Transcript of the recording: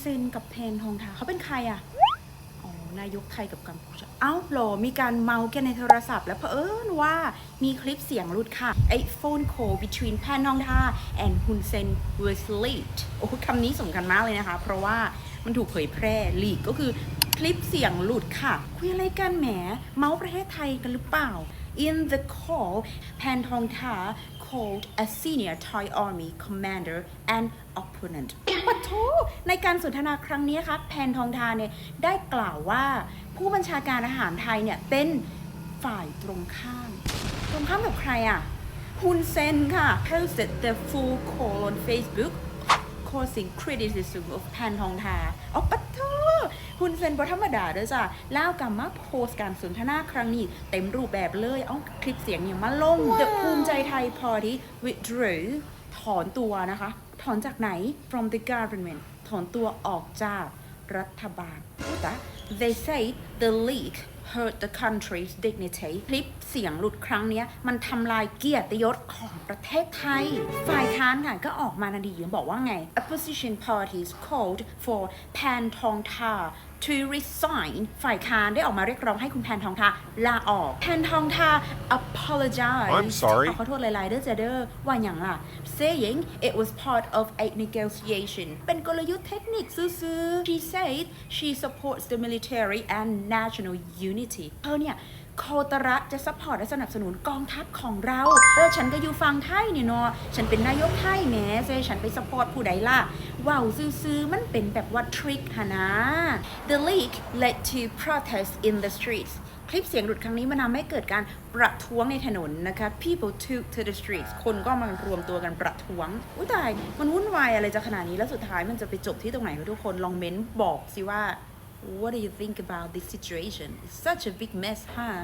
เซนกับแพนทองทาเขาเป็นใครอะอ๋อนายกไทยกับกัมพูชาเอ้าหรอมีการเมาส์กันในโทรศัพท์ แล้วเผอิญว่ามีคลิปเสียงรุดค่ะไอโฟนโค between แพนทองทา and ฮุนเซน was leaked โอ้คำนี้สำคัญมากเลยนะคะ เพราะว่ามันถูกเผยแพร่ลีกก็คือ ลิปเสียงหลุดค่ะ คุยอะไรกันแหม เมาส์ประเทศไทยกันหรือเปล่า In the call แพนทองทา called a senior Thai army commander and opponent ปะโทในการสนทนาครั้งนี้ครับแพนทองทาเนี่ยได้กล่าวว่าผู้บัญชาการอาหารไทยเนี่ยเป็นฝ่ายตรงข้าม ตรงข้ามกับใครอะฮุนเซนค่ะ posted the full call on Facebook causing criticism of แพนทองทาเอาปะโท ฮุนเซนบธรรมดาเด้อจ้ะเล่าวกลับมาโพสการสนทนาครั้งนี้ เต็มรูปแบบเลย เอาคลิปเสียงเนี่ยมาลง The ภูมิใจไทย Party withdrew ถอนตัวนะคะ ถอนจากไหน from the government ถอนตัวออกจากรัฐบาลแต่ they say the leak hurt the country's dignity คลิปเสียงหลุดครั้งเนี้ยมันทำลายเกียรติยศของประเทศไทย ฝ่ายค้านค่ะก็ออกมานาดีบอกว่าไง opposition parties called for Pan Tong Ta to resign ฝ่ายค้านได้ออกมาเรียกร้องให้คุณแพนทองทาลาออก แพนทองทา apologize I'm sorry ขอโทษหลายๆเด้อจ้ะเด้อว่าอย่างล่ะ saying it was part of a negotiation เป็นกลยุทธ์เทคนิคซื่อ she said she supports the military and national unity เธอเนี่ยโคตระจะซัพพอร์ตและสนับสนุนกองทัพของเรา เออ ฉันก็อยู่ฟังไทยนี่เนาะ ฉันเป็นนายกไทยแหม้เซฉันไปสปอร์ตผู้ใดล่ะ ว้าวซื่อๆ มันเป็นแบบว่าทริคฮะนะ The leak led to protests in the streets คลิปเสียงหลุดครั้งนี้มันทำให้เกิดการประท้วงในถนนนะคะ people took to the streets คนก็มารวมตัวกันประท้วง อุ้ยตาย มันวุ่นวายอะไรจะขนาดนี้ แล้วสุดท้ายมันจะไปจบที่ตรงไหนคะทุกคน ลองเม้นบอกสิว่า what do you think about this situation it's such a big mess huh